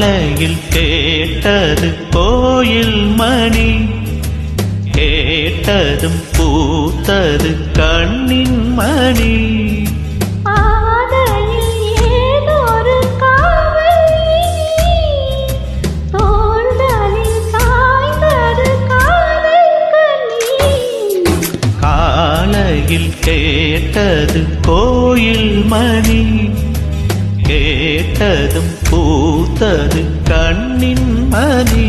காலையில் கேட்டது கோயில் மணி. கேட்டதும் பூத்தது கண்ணின் மணி. காலையில் கேட்டது கோயில் மணி. கேட்டதும் பூத்தது கண்ணின் மணி.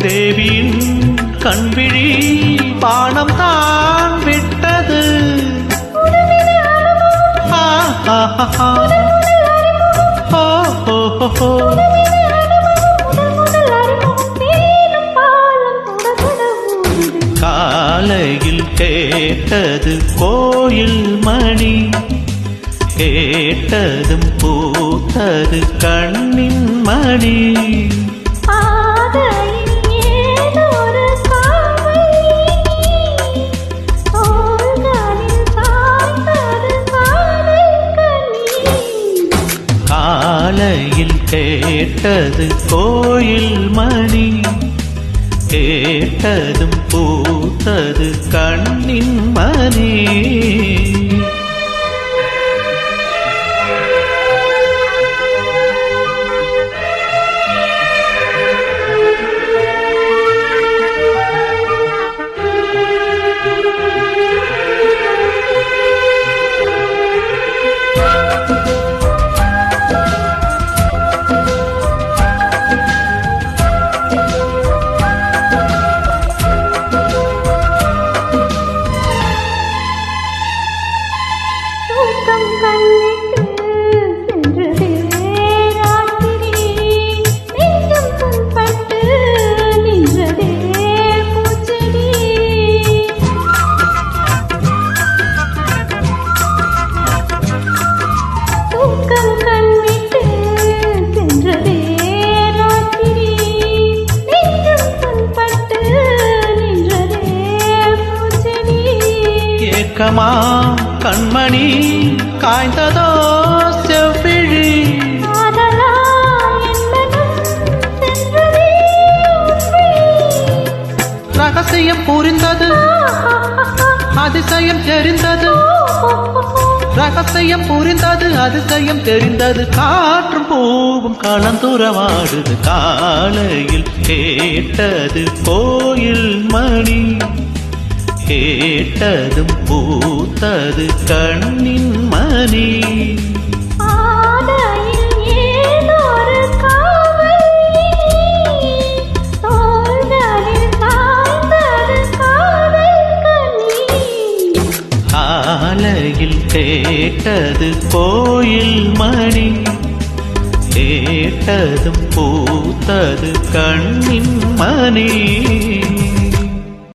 தேவியின் கண்விழி பானம் தான் விட்டது. காலையில் கேட்டது கோயில் மணி. கேட்டதும் பூத்தது கண்ணின் மணி. கேட்டது கோயில் மணி. கேட்டதும் பூத்தது கண்ணின் மணி. ஏக்கமா கண்மணி காய்ந்ததோ செவ்விழி. ரகசியம் புரிந்தது அதிசயம் தெரிந்தது. ரகசியம் புரிந்தது அதிசயம் தெரிந்தது. காற்றும் பூவும் கலந்துரவாடுது காலையில் கேட்டது கோயில் மணி. கேட்டதும் பூத்தது கண்ணின் மணி. காலையில் கேட்டது கோயில் மணி. கேட்டதும் பூத்தது கண்ணின் மணி.